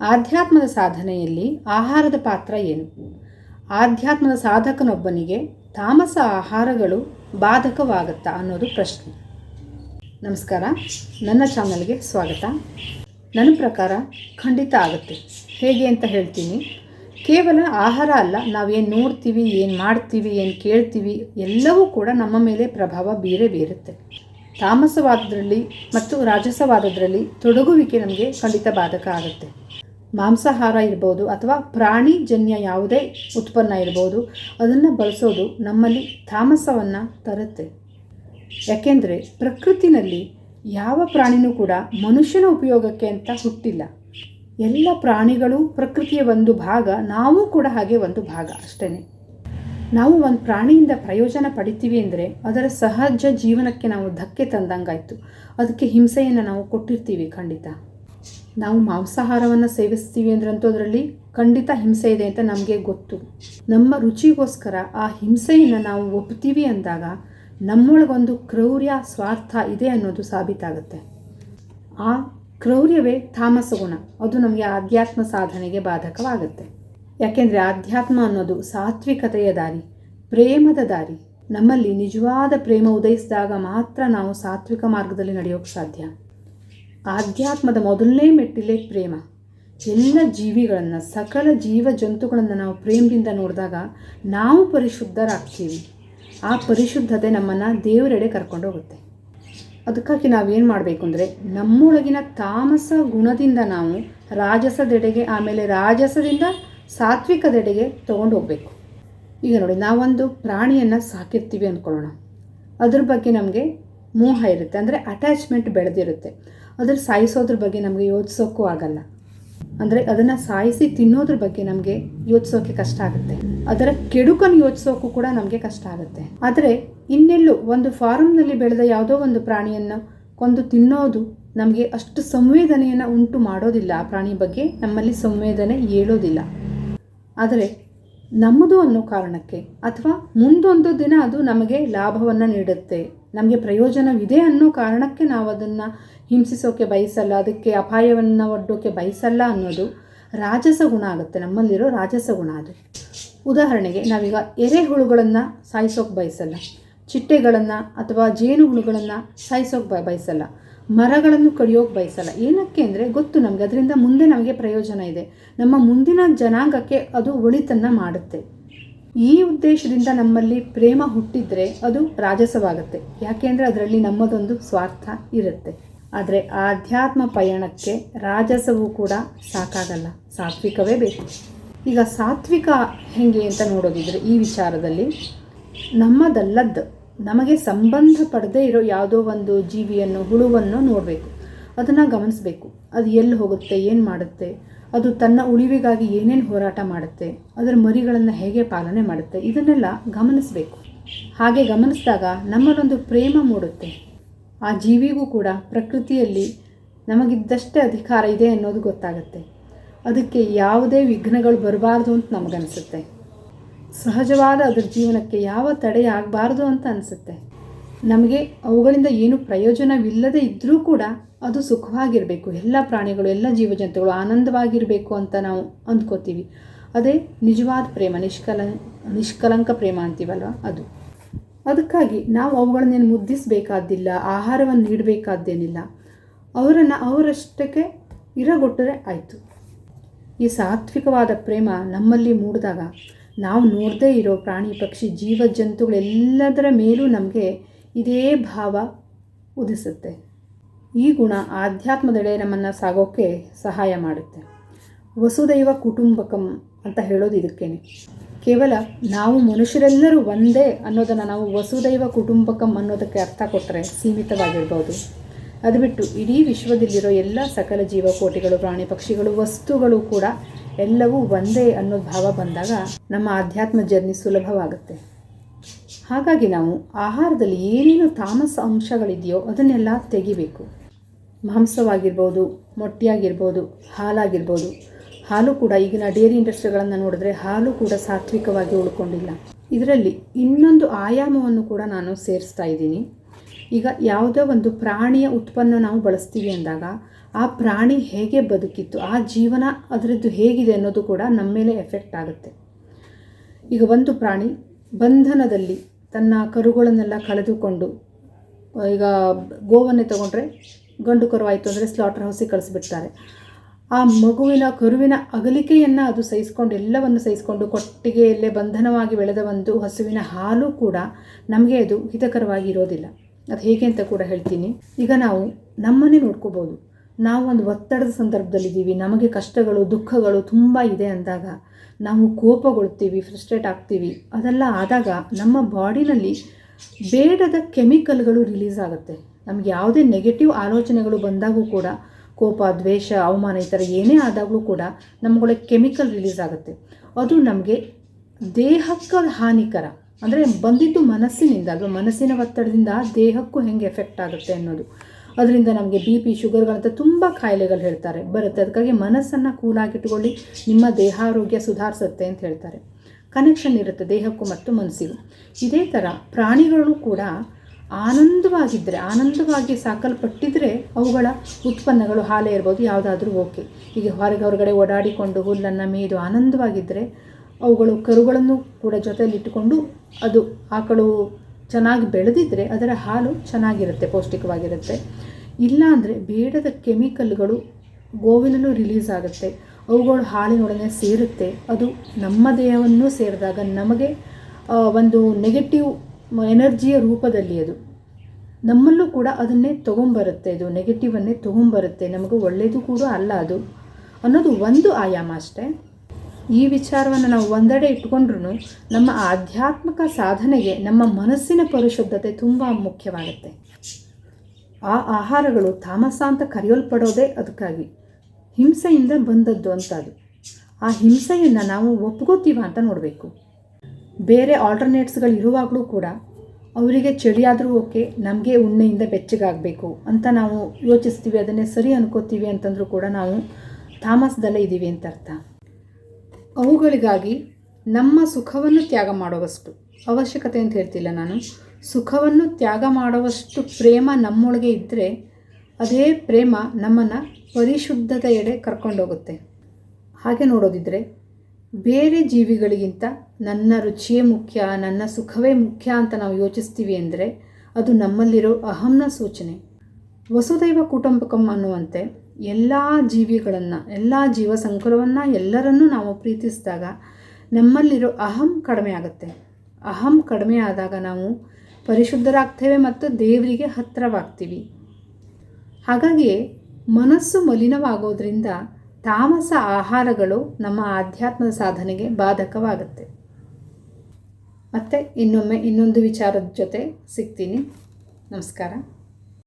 ಆಧ್ಯಾತ್ಮದ ಸಾಧನೆಯಲ್ಲಿ ಆಹಾರದ ಪಾತ್ರ ಏನು? ಆಧ್ಯಾತ್ಮದ ಸಾಧಕನೊಬ್ಬನಿಗೆ ತಾಮಸ ಆಹಾರಗಳು ಬಾಧಕವಾಗುತ್ತಾ ಅನ್ನೋದು ಪ್ರಶ್ನೆ. ನಮಸ್ಕಾರ, ನನ್ನ ಚಾನಲ್ಗೆ ಸ್ವಾಗತ. ನನ್ನ ಪ್ರಕಾರ ಖಂಡಿತ ಆಗುತ್ತೆ. ಹೇಗೆ ಅಂತ ಹೇಳ್ತೀನಿ. ಕೇವಲ ಆಹಾರ ಅಲ್ಲ ನಾವೇನು ನೋಡ್ತೀವಿ, ಏನು ಮಾಡ್ತೀವಿ, ಏನು ಕೇಳ್ತೀವಿ, ಎಲ್ಲವೂ ಕೂಡ ನಮ್ಮ ಮೇಲೆ ಪ್ರಭಾವ ಬೀರೇ ಬೀರುತ್ತೆ. ತಾಮಸವಾದದ್ರಲ್ಲಿ ಮತ್ತು ರಾಜಸವಾದದ್ರಲ್ಲಿ ತೊಡಗುವಿಕೆ ನಮಗೆ ಖಂಡಿತ ಬಾಧಕ ಆಗುತ್ತೆ. ಮಾಂಸಾಹಾರ ಇರ್ಬೋದು ಅಥವಾ ಪ್ರಾಣಿಜನ್ಯ ಯಾವುದೇ ಉತ್ಪನ್ನ ಇರ್ಬೋದು, ಅದನ್ನು ಬಳಸೋದು ನಮ್ಮಲ್ಲಿ ತಾಮಸವನ್ನು ತರುತ್ತೆ. ಯಾಕೆಂದರೆ ಪ್ರಕೃತಿನಲ್ಲಿ ಯಾವ ಪ್ರಾಣಿನೂ ಕೂಡ ಮನುಷ್ಯನ ಉಪಯೋಗಕ್ಕೆ ಅಂತ ಹುಟ್ಟಿಲ್ಲ. ಎಲ್ಲ ಪ್ರಾಣಿಗಳು ಪ್ರಕೃತಿಯ ಒಂದು ಭಾಗ, ನಾವು ಕೂಡ ಹಾಗೆ ಒಂದು ಭಾಗ ಅಷ್ಟೇ ನಾವು ಒಂದು ಪ್ರಾಣಿಯಿಂದ ಪ್ರಯೋಜನ ಪಡಿತೀವಿ ಅಂದರೆ ಅದರ ಸಹಜ ಜೀವನಕ್ಕೆ ನಾವು ಧಕ್ಕೆ ತಂದಂಗಾಯಿತು. ಅದಕ್ಕೆ ಹಿಂಸೆಯನ್ನು ನಾವು ಕೊಟ್ಟಿರ್ತೀವಿ ಖಂಡಿತ. ನಾವು ಮಾಂಸಾಹಾರವನ್ನು ಸೇವಿಸ್ತೀವಿ ಅಂದ್ರಂತೂ ಅದರಲ್ಲಿ ಖಂಡಿತ ಹಿಂಸೆ ಇದೆ ಅಂತ ನಮಗೆ ಗೊತ್ತು. ನಮ್ಮ ರುಚಿಗೋಸ್ಕರ ಆ ಹಿಂಸೆಯನ್ನು ನಾವು ಒಪ್ತೀವಿ ಅಂದಾಗ ನಮ್ಮೊಳಗೊಂದು ಕ್ರೌರ್ಯ, ಸ್ವಾರ್ಥ ಇದೆ ಅನ್ನೋದು ಸಾಬೀತಾಗುತ್ತೆ. ಆ ಕ್ರೌರ್ಯವೇ ತಾಮಸ ಗುಣ. ಅದು ನಮಗೆ ಆಧ್ಯಾತ್ಮ ಸಾಧನೆಗೆ ಬಾಧಕವಾಗುತ್ತೆ. ಯಾಕೆಂದರೆ ಆಧ್ಯಾತ್ಮ ಅನ್ನೋದು ಸಾತ್ವಿಕತೆಯ ದಾರಿ, ಪ್ರೇಮದ ದಾರಿ. ನಮ್ಮಲ್ಲಿ ನಿಜವಾದ ಪ್ರೇಮ ಉದಯಿಸಿದಾಗ ಮಾತ್ರ ನಾವು ಸಾತ್ವಿಕ ಮಾರ್ಗದಲ್ಲಿ ನಡೆಯೋಕ್ಕೆ ಸಾಧ್ಯ. ಆಧ್ಯಾತ್ಮದ ಮೊದಲನೇ ಮೆಟ್ಟಿಲೇ ಪ್ರೇಮ. ಎಲ್ಲ ಜೀವಿಗಳನ್ನು, ಸಕಲ ಜೀವ ಜಂತುಗಳನ್ನು ನಾವು ಪ್ರೇಮದಿಂದ ನೋಡಿದಾಗ ನಾವು ಪರಿಶುದ್ಧರಾಗ್ತೀವಿ. ಆ ಪರಿಶುದ್ಧತೆ ನಮ್ಮನ್ನು ದೇವರೆಡೆ ಕರ್ಕೊಂಡು ಹೋಗುತ್ತೆ. ಅದಕ್ಕಾಗಿ ನಾವೇನು ಮಾಡಬೇಕು ಅಂದರೆ, ನಮ್ಮೊಳಗಿನ ತಾಮಸ ಗುಣದಿಂದ ನಾವು ರಾಜಸದೆಡೆಗೆ, ಆಮೇಲೆ ರಾಜಸದಿಂದ ಸಾತ್ವಿಕದೆಡೆಗೆ ತೊಗೊಂಡು ಹೋಗಬೇಕು. ಈಗ ನೋಡಿ, ನಾವೊಂದು ಪ್ರಾಣಿಯನ್ನು ಸಾಕಿರ್ತೀವಿ ಅಂದ್ಕೊಳ್ಳೋಣ ಅದ್ರ ಬಗ್ಗೆ ನಮಗೆ ಮೋಹ ಇರುತ್ತೆ. ಅಂದರೆ ಅಟ್ಯಾಚ್ಮೆಂಟ್ ಬೆಳೆದಿರುತ್ತೆ. ಅದ್ರ ಸಾಯಿಸೋದ್ರ ಬಗ್ಗೆ ನಮಗೆ ಯೋಚಿಸೋಕ್ಕೂ ಆಗಲ್ಲ. ಅಂದರೆ ಅದನ್ನು ಸಾಯಿಸಿ ತಿನ್ನೋದ್ರ ಬಗ್ಗೆ ನಮಗೆ ಯೋಚಿಸೋಕೆ ಕಷ್ಟ ಆಗುತ್ತೆ. ಅದರ ಕೆಡುಕನ್ನು ಯೋಚಿಸೋಕ್ಕೂ ಕೂಡ ನಮಗೆ ಕಷ್ಟ ಆಗುತ್ತೆ. ಆದರೆ ಇನ್ನೆಲ್ಲೂ ಒಂದು ಫಾರಮ್ನಲ್ಲಿ ಬೆಳೆದ ಯಾವುದೋ ಒಂದು ಪ್ರಾಣಿಯನ್ನು ಕೊಂದು ತಿನ್ನೋದು ನಮಗೆ ಅಷ್ಟು ಸಂವೇದನೆಯನ್ನು ಉಂಟು ಮಾಡೋದಿಲ್ಲ. ಆ ಪ್ರಾಣಿ ಬಗ್ಗೆ ನಮ್ಮಲ್ಲಿ ಸಂವೇದನೆ ಏಳೋದಿಲ್ಲ ಆದರೆ ನಮ್ಮದು ಅನ್ನೋ ಕಾರಣಕ್ಕೆ ಅಥವಾ ಮುಂದೊಂದು ದಿನ ಅದು ನಮಗೆ ಲಾಭವನ್ನು ನೀಡುತ್ತೆ. ನಮಗೆ ಪ್ರಯೋಜನವಿದೆ ಅನ್ನೋ ಕಾರಣಕ್ಕೆ ನಾವು ಅದನ್ನು ಹಿಂಸಿಸೋಕೆ ಬಯಸಲ್ಲ, ಅದಕ್ಕೆ ಅಪಾಯವನ್ನು ಒಡ್ಡೋಕೆ ಬಯಸಲ್ಲ ಅನ್ನೋದು ರಾಜಸ ಗುಣ ಆಗುತ್ತೆ. ನಮ್ಮಲ್ಲಿರೋ ರಾಜಸ ಗುಣ ಅದು. ಉದಾಹರಣೆಗೆ ನಾವೀಗ ಎರೆಹುಳುಗಳನ್ನು ಸಾಯಿಸೋಕೆ ಬಯಸಲ್ಲ, ಚಿಟ್ಟೆಗಳನ್ನು ಅಥವಾ ಜೇನುಹುಳುಗಳನ್ನು ಸಾಯಿಸೋಕೆ ಬ, ಬಯಸಲ್ಲ, ಮರಗಳನ್ನು ಕಡಿಯೋಕೆ ಬಯಸಲ್ಲ. ಏನಕ್ಕೆ ಅಂದರೆ ಗೊತ್ತು ನಮಗೆ, ಅದರಿಂದ ಮುಂದೆ ನಮಗೆ ಪ್ರಯೋಜನ ಇದೆ. ನಮ್ಮ ಮುಂದಿನ ಜನಾಂಗಕ್ಕೆ ಅದು ಒಳಿತನ್ನು ಮಾಡುತ್ತೆ. ಈ ಉದ್ದೇಶದಿಂದ ನಮ್ಮಲ್ಲಿ ಪ್ರೇಮ ಹುಟ್ಟಿದರೆ ಅದು ರಾಜಸವಾಗುತ್ತೆ. ಯಾಕೆಂದರೆ ಅದರಲ್ಲಿ ನಮ್ಮದೊಂದು ಸ್ವಾರ್ಥ ಇರುತ್ತೆ. ಆದರೆ ಆಧ್ಯಾತ್ಮ ಪಯಣಕ್ಕೆ ರಾಜಸವೂ ಕೂಡ ಸಾಕಾಗಲ್ಲ. ಸಾತ್ವಿಕವೇ ಬೇಕು. ಈಗ ಸಾತ್ವಿಕ ಹೇಗೆ ಅಂತ ನೋಡೋದಿದ್ರೆ ಈ ವಿಚಾರದಲ್ಲಿ ನಮ್ಮದಲ್ಲದ್ದು ನಮಗೆ ಸಂಬಂಧ ಪಡದೇ ಇರೋ ಯಾವುದೋ ಒಂದು ಜೀವಿಯನ್ನು, ಹುಳುವನ್ನು ನೋಡಬೇಕು. ಅದನ್ನು ಗಮನಿಸಬೇಕು. ಅದು ಎಲ್ಲಿ ಹೋಗುತ್ತೆ, ಏನು ಮಾಡುತ್ತೆ, ಅದು ತನ್ನ ಉಳಿವಿಗಾಗಿ ಏನೇನು ಹೋರಾಟ ಮಾಡುತ್ತೆ, ಅದರ ಮರಿಗಳನ್ನು ಹೇಗೆ ಪಾಲನೆ ಮಾಡುತ್ತೆ, ಇದನ್ನೆಲ್ಲ ಗಮನಿಸಬೇಕು. ಹಾಗೆ ಗಮನಿಸಿದಾಗ ನಮ್ಮಲ್ಲೊಂದು ಪ್ರೇಮ ಮೂಡುತ್ತೆ. ಆ ಜೀವಿಗೂ ಕೂಡ ಪ್ರಕೃತಿಯಲ್ಲಿ ನಮಗಿದ್ದಷ್ಟೇ ಅಧಿಕಾರ ಇದೆ ಅನ್ನೋದು ಗೊತ್ತಾಗುತ್ತೆ. ಅದಕ್ಕೆ ಯಾವುದೇ ವಿಘ್ನಗಳು ಬರಬಾರ್ದು ಅಂತ ನಮಗನ್ಸುತ್ತೆ. ಸಹಜವಾದ ಅದರ ಜೀವನಕ್ಕೆ ಯಾವ ತಡೆ ಆಗಬಾರ್ದು ಅಂತ ಅನಿಸುತ್ತೆ. ನಮಗೆ ಅವುಗಳಿಂದ ಏನು ಪ್ರಯೋಜನವಿಲ್ಲದೆ ಇದ್ದರೂ ಕೂಡ ಅದು ಸುಖವಾಗಿರಬೇಕು. ಎಲ್ಲ ಪ್ರಾಣಿಗಳು, ಎಲ್ಲ ಜೀವಜಂತುಗಳು ಆನಂದವಾಗಿರಬೇಕು ಅಂತ ನಾವು ಅಂದ್ಕೋತೀವಿ. ಅದೇ ನಿಜವಾದ ಪ್ರೇಮ, ನಿಷ್ಕಲ, ನಿಷ್ಕಲಂಕ ಪ್ರೇಮ ಅಂತೀವಲ್ವ ಅದು. ಅದಕ್ಕಾಗಿ ನಾವು ಅವುಗಳನ್ನೇನು ಮುದ್ದಿಸಬೇಕಾದ್ದಿಲ್ಲ ಆಹಾರವನ್ನು ನೀಡಬೇಕಾದ್ದೇನಿಲ್ಲ. ಅವರನ್ನು ಅವರಷ್ಟಕ್ಕೆ ಇರಗೊಟ್ಟರೆ ಆಯಿತು. ಈ ಸಾತ್ವಿಕವಾದ ಪ್ರೇಮ ನಮ್ಮಲ್ಲಿ ಮೂಡಿದಾಗ ನಾವು ನೋಡದೇ ಇರೋ ಪ್ರಾಣಿ, ಪಕ್ಷಿ ಜೀವ ಜಂತುಗಳೆಲ್ಲದರ ಮೇಲೂ ನಮಗೆ ಇದೇ ಭಾವ ಉದಿಸುತ್ತೆ. ಈ ಗುಣ ಆಧ್ಯಾತ್ಮದೆಡೆ ನಮ್ಮನ್ನು ಸಾಗೋಕ್ಕೆ ಸಹಾಯ ಮಾಡುತ್ತೆ. ವಸುದೈವ ಕುಟುಂಬಕಂ ಅಂತ ಹೇಳೋದು ಇದಕ್ಕೇನೆ. ಕೇವಲ ನಾವು ಮನುಷ್ಯರೆಲ್ಲರೂ ಒಂದೇ ಅನ್ನೋದನ್ನು ನಾವು ವಸುದೈವ ಕುಟುಂಬಕಂ ಅನ್ನೋದಕ್ಕೆ ಅರ್ಥ ಕೊಟ್ಟರೆ ಸೀಮಿತವಾಗಿರ್ಬೋದು. ಅದು ಬಿಟ್ಟು ಇಡೀ ವಿಶ್ವದಲ್ಲಿರೋ ಎಲ್ಲ ಸಕಲ ಜೀವಕೋಟಿಗಳು, ಪ್ರಾಣಿ ಪಕ್ಷಿಗಳು, ವಸ್ತುಗಳು ಕೂಡ ಎಲ್ಲವೂ ಒಂದೇ ಅನ್ನೋ ಭಾವ ಬಂದಾಗ ನಮ್ಮ ಆಧ್ಯಾತ್ಮ ಜರ್ನಿ ಸುಲಭವಾಗುತ್ತೆ. ಹಾಗಾಗಿ ನಾವು ಆಹಾರದಲ್ಲಿ ಏನೇನು ತಾಮಸ ಅಂಶಗಳಿದೆಯೋ ಅದನ್ನೆಲ್ಲ ತೆಗಿಬೇಕು. ಮಾಂಸವಾಗಿರ್ಬೋದು, ಮೊಟ್ಟೆಯಾಗಿರ್ಬೋದು, ಹಾಲಾಗಿರ್ಬೋದು ಹಾಲು ಕೂಡ ಈಗಿನ ಡೇರಿ ಇಂಡಸ್ಟ್ರಿಗಳನ್ನು ನೋಡಿದ್ರೆ ಹಾಲು ಕೂಡ ಸಾತ್ವಿಕವಾಗಿ ಉಳ್ಕೊಂಡಿಲ್ಲ. ಇದರಲ್ಲಿ ಇನ್ನೊಂದು ಆಯಾಮವನ್ನು ಕೂಡ ನಾನು ಸೇರಿಸ್ತಾ ಇದ್ದೀನಿ. ಈಗ ಯಾವುದೇ ಒಂದು ಪ್ರಾಣಿಯ ಉತ್ಪನ್ನ ನಾವು ಬಳಸ್ತೀವಿ ಅಂದಾಗ ಆ ಪ್ರಾಣಿ ಹೇಗೆ ಬದುಕಿತ್ತು, ಆ ಜೀವನ ಅದರದ್ದು ಹೇಗಿದೆ ಅನ್ನೋದು ಕೂಡ ನಮ್ಮ ಮೇಲೆ ಎಫೆಕ್ಟ್ ಆಗುತ್ತೆ. ಈಗ ಒಂದು ಪ್ರಾಣಿ ಬಂಧನದಲ್ಲಿ ತನ್ನ ಕರುಗಳನ್ನೆಲ್ಲ ಕಳೆದುಕೊಂಡು, ಈಗ ಗೋವನ್ನೇ ತಗೊಂಡ್ರೆ ಗಂಡು ಕರುವಾಯಿತು ಅಂದರೆ ಸ್ಲಾಟರ್ ಹೌಸಿಗೆ ಕಳಿಸ್ಬಿಡ್ತಾರೆ. ಆ ಮಗುವಿನ ಕರುವಿನ ಅಗಲಿಕೆಯನ್ನು ಅದು ಸಹಿಸ್ಕೊಂಡು, ಎಲ್ಲವನ್ನು ಸಹಿಸಿಕೊಂಡು ಕೊಟ್ಟಿಗೆಯಲ್ಲೇ ಬಂಧನವಾಗಿ ಬೆಳೆದ ಒಂದು ಹಸುವಿನ ಹಾಲು ಕೂಡ ನಮಗೆ ಅದು ಹಿತಕರವಾಗಿ ಇರೋದಿಲ್ಲ. ಅದು ಹೇಗೆ ಅಂತ ಕೂಡ ಹೇಳ್ತೀನಿ. ಈಗ ನಾವು ನಮ್ಮನ್ನೇ ನೋಡ್ಕೋಬೋದು. ನಾವು ಒಂದು ಒತ್ತಡದ ಸಂದರ್ಭದಲ್ಲಿದ್ದೀವಿ, ನಮಗೆ ಕಷ್ಟಗಳು, ದುಃಖಗಳು ತುಂಬ ಇದೆ ಅಂದಾಗ ನಾವು ಕೋಪಗೊಳ್ತೀವಿ ಫ್ರಸ್ಟ್ರೇಟ್ ಆಗ್ತೀವಿ. ಅದೆಲ್ಲ ಆದಾಗ ನಮ್ಮ ಬಾಡಿನಲ್ಲಿ ಬೇಡದ ಕೆಮಿಕಲ್ಗಳು ರಿಲೀಸ್ ಆಗುತ್ತೆ. ನಮಗೆ ಯಾವುದೇ ನೆಗೆಟಿವ್ ಆಲೋಚನೆಗಳು ಬಂದಾಗೂ ಕೂಡ ಕೋಪ, ದ್ವೇಷ, ಅವಮಾನ ಈ ಥರ ಏನೇ ಆದಾಗಲೂ ಕೂಡ ನಮ್ಗೊಳಗೆ ಕೆಮಿಕಲ್ ರಿಲೀಸ್ ಆಗುತ್ತೆ. ಅದು ನಮಗೆ ದೇಹಕ್ಕೆ ಹಾನಿಕರ, ಅಂದರೆ ಬಂದಿದ್ದು ಮನಸ್ಸಿನಿಂದ ಅದು ಮನಸ್ಸಿನ ಒತ್ತಡದಿಂದ ದೇಹಕ್ಕೂ ಹೆಂಗೆ ಎಫೆಕ್ಟ್ ಆಗುತ್ತೆ ಅನ್ನೋದು. ಅದರಿಂದ ನಮಗೆ ಬಿ ಪಿ ಶುಗರ್ಗಳಂತ ತುಂಬ ಕಾಯಿಲೆಗಳು ಹೇಳ್ತಾರೆ. ಬರುತ್ತೆ. ಅದಕ್ಕಾಗಿ ಮನಸ್ಸನ್ನು ಕೂಲಾಗಿಟ್ಟುಕೊಳ್ಳಿ ನಿಮ್ಮ ದೇಹಾರೋಗ್ಯ ಸುಧಾರಿಸುತ್ತೆ ಅಂತ ಹೇಳ್ತಾರೆ. ಕನೆಕ್ಷನ್ ಇರುತ್ತೆ ದೇಹಕ್ಕೂ ಮತ್ತು ಮನಸ್ಸಿಗೂ. ಇದೇ ಥರ ಪ್ರಾಣಿಗಳು ಕೂಡ ಆನಂದವಾಗಿದ್ದರೆ, ಆನಂದವಾಗಿ ಸಾಕಲ್ಪಟ್ಟಿದ್ರೆ ಅವುಗಳ ಉತ್ಪನ್ನಗಳು ಹಾಲೇ ಇರ್ಬೋದು, ಯಾವುದಾದ್ರೂ ಓಕೆ. ಈಗ ಹೊರಗೆ ಹೊರಗಡೆ ಓಡಾಡಿಕೊಂಡು ಹುಲ್ಲನ್ನು ಮೇಯ್ದು ಆನಂದವಾಗಿದ್ದರೆ ಅವುಗಳು ಕರುಗಳನ್ನು ಕೂಡ ಜೊತೆಯಲ್ಲಿಟ್ಟುಕೊಂಡು ಅದು ಆಕಳು ಚೆನ್ನಾಗಿ ಬೆಳೆದಿದ್ದರೆ ಅದರ ಹಾಲು ಚೆನ್ನಾಗಿರುತ್ತೆ, ಪೌಷ್ಟಿಕವಾಗಿರುತ್ತೆ. ಇಲ್ಲ ಅಂದರೆ ಬೇಡದ ಕೆಮಿಕಲ್ಗಳು ಗೋವಿನಲ್ಲೂ ರಿಲೀಸ್ ಆಗುತ್ತೆ. ಅವುಗಳು ಹಾಲಿನೊಡನೆ ಸೇರುತ್ತೆ. ಅದು ನಮ್ಮ ದೇಹವನ್ನು ಸೇರಿದಾಗ ನಮಗೆ ಒಂದು ನೆಗೆಟಿವ್ ಎನರ್ಜಿಯ ರೂಪದಲ್ಲಿ ಅದು. ನಮ್ಮಲ್ಲೂ ಕೂಡ ಅದನ್ನೇ ತೊಗೊಂಬರುತ್ತೆ ಇದು ನೆಗೆಟಿವನ್ನೇ ತೊಗೊಂಬರುತ್ತೆ. ನಮಗೆ ಒಳ್ಳೆಯದು ಕೂಡ ಅಲ್ಲ ಅದು. ಅನ್ನೋದು ಒಂದು ಆಯಾಮ ಅಷ್ಟೇ. ಈ ವಿಚಾರವನ್ನು ನಾವು ಒಂದೆಡೆ ಇಟ್ಕೊಂಡ್ರೂ ನಮ್ಮ ಆಧ್ಯಾತ್ಮಿಕ ಸಾಧನೆಗೆ, ನಮ್ಮ ಮನಸ್ಸಿನ ಪರಿಶುದ್ಧತೆ ತುಂಬ ಮುಖ್ಯವಾಗುತ್ತೆ. ಆ ಆಹಾರಗಳು ತಾಮಸ ಅಂತ ಕರೆಯಲ್ಪಡೋದೇ ಅದಕ್ಕಾಗಿ. ಹಿಂಸೆಯಿಂದ ಬಂದದ್ದು ಅಂತ ಅದು ಆ ಹಿಂಸೆಯನ್ನು ನಾವು ಒಪ್ಕೋತೀವ ಅಂತ ನೋಡಬೇಕು. ಬೇರೆ ಆಲ್ಟರ್ನೇಟ್ಸ್ಗಳು ಇರುವಾಗಲೂ ಕೂಡ ಅವರಿಗೆ ಚಳಿಯಾದರೂ ಓಕೆ ನಮಗೆ ಉಣ್ಣೆಯಿಂದ ಬೆಚ್ಚಗಾಗಬೇಕು ಅಂತ ನಾವು ಯೋಚಿಸ್ತೀವಿ, ಅದನ್ನೇ ಸರಿ ಅನ್ಕೋತೀವಿ ಅಂತಂದರೂ ಕೂಡ ನಾವು ತಾಮಸದಲ್ಲೇ ಇದ್ದೀವಿ ಅಂತ ಅರ್ಥ. ಅವುಗಳಿಗಾಗಿ ನಮ್ಮ ಸುಖವನ್ನು ತ್ಯಾಗ ಮಾಡುವಷ್ಟು, ಅವಶ್ಯಕತೆ ಅಂತ ಹೇಳ್ತಿಲ್ಲ ನಾನು, ಸುಖವನ್ನು ತ್ಯಾಗ ಮಾಡುವಷ್ಟು ಪ್ರೇಮ ನಮ್ಮೊಳಗೆ ಇದ್ದರೆ ಅದೇ ಪ್ರೇಮ ನಮ್ಮನ್ನು ಪರಿಶುದ್ಧತೆಯೆಡೆ ಕರ್ಕೊಂಡೋಗುತ್ತೆ. ಹಾಗೆ ನೋಡೋದಿದ್ದರೆ ಬೇರೆ ಜೀವಿಗಳಿಗಿಂತ ನನ್ನ ರುಚಿಯೇ ಮುಖ್ಯ, ನನ್ನ ಸುಖವೇ ಮುಖ್ಯ ಅಂತ ನಾವು ಯೋಚಿಸ್ತೀವಿ ಅಂದರೆ ಅದು ನಮ್ಮಲ್ಲಿರೋ ಅಹಂನ ಸೂಚನೆ. ವಸುದೈವ ಕುಟುಂಬಕಂ ಅನ್ನುವಂತೆ ಎಲ್ಲ ಜೀವಿಗಳನ್ನು, ಎಲ್ಲ ಜೀವ ಸಂಕುಲವನ್ನು ಎಲ್ಲರನ್ನೂ ನಾವು ಪ್ರೀತಿಸಿದಾಗ ನಮ್ಮಲ್ಲಿರೋ ಅಹಂ ಕಡಿಮೆ ಆಗುತ್ತೆ. ಅಹಂ ಕಡಿಮೆ ಆದಾಗ ನಾವು ಪರಿಶುದ್ಧರಾಗ್ತೇವೆ ಮತ್ತು ದೇವರಿಗೆ ಹತ್ತಿರವಾಗ್ತೀವಿ ಹಾಗಾಗಿ ಮನಸ್ಸು ಮಲಿನವಾಗೋದ್ರಿಂದ ತಾಮಸ ಆಹಾರಗಳು ನಮ್ಮ ಆಧ್ಯಾತ್ಮದ ಸಾಧನೆಗೆ ಬಾಧಕವಾಗುತ್ತೆ. ಮತ್ತು ಇನ್ನೊಮ್ಮೆ ಇನ್ನೊಂದು ವಿಚಾರದ ಜೊತೆ ಸಿಗ್ತೀನಿ. ನಮಸ್ಕಾರ.